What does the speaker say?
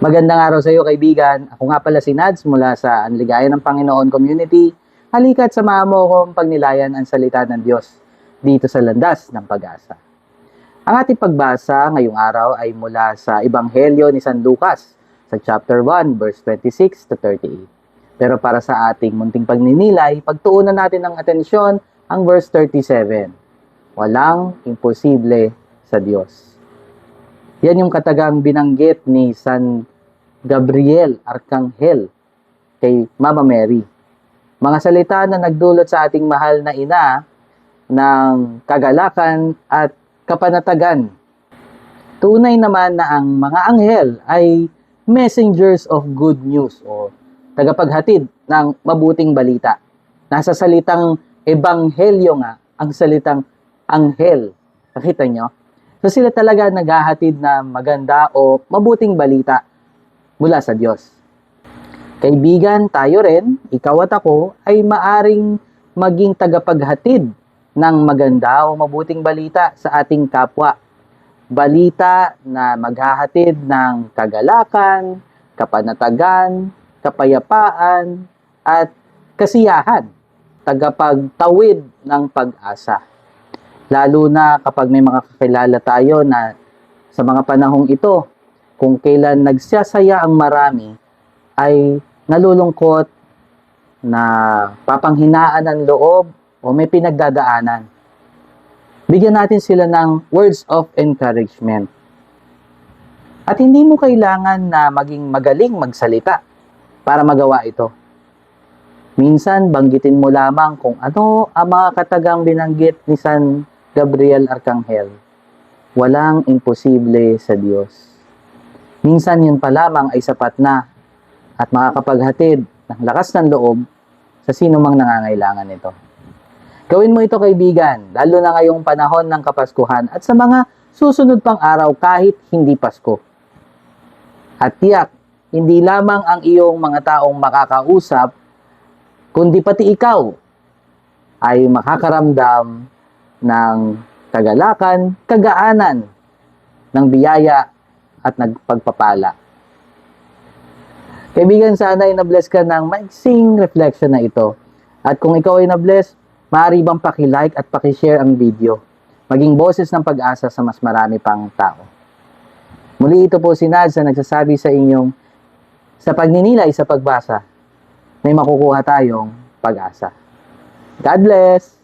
Magandang araw sa iyo kaibigan. Ako nga pala si Nads mula sa Anligayan ng Panginoon Community. Halika at samahan mo akong pagnilayan ang salita ng Diyos dito sa landas ng pag-asa. Ang ating pagbasa ngayong araw ay mula sa Ebanghelyo ni San Lucas sa chapter 1 verse 26 to 38. Pero para sa ating munting pagninilay, pagtuunan natin ng atensyon ang verse 37. Walang imposible sa Diyos. Yan yung katagang binanggit ni San Gabriel Arcangel kay Mama Mary. Mga salita na nagdulot sa ating mahal na ina ng kagalakan at kapanatagan. Tunay naman na ang mga anghel ay messengers of good news o tagapaghatid ng mabuting balita. Nasa salitang ebanghelyo nga ang salitang anghel. Nakita nyo? So sila talaga naghahatid na maganda o mabuting balita mula sa Diyos. Kaibigan, tayo rin, ikaw at ako, ay maaring maging tagapaghatid ng maganda o mabuting balita sa ating kapwa. Balita na maghahatid ng kagalakan, kapanatagan, kapayapaan, at kasiyahan. Tagapagtawid ng pag-asa. Lalo na kapag may mga kakilala tayo na sa mga panahong ito, kung kailan nagsasaya ang marami, ay nalulungkot na papanghinaan ng loob o may pinagdadaanan. Bigyan natin sila ng words of encouragement. At hindi mo kailangan na maging magaling magsalita para magawa ito. Minsan, banggitin mo lamang kung ano ang mga katagang binanggit ni San Gabriel Arcangel. Walang imposible sa Diyos. Minsan yun pa lamang ay sapat na at makakapaghatid ng lakas ng loob sa sino mang nangangailangan nito. Gawin mo ito kaibigan, lalo na ngayong panahon ng Kapaskuhan at sa mga susunod pang araw kahit hindi Pasko. At tiyak, hindi lamang ang iyong mga taong makakausap, kundi pati ikaw ay makakaramdam ng kagalakan, kagaanan ng biyaya at nagpagpapala. Kaibigan, sana ay na-bless ka ng maiksing reflection na ito. At kung ikaw ay na-bless, maaari bang paki-like at paki-share ang video. Maging boses ng pag-asa sa mas marami pang tao. Muli ito po si Nads na nagsasabi sa inyong sa pagninilay sa pagbasa, may makukuha tayong pag-asa. God bless!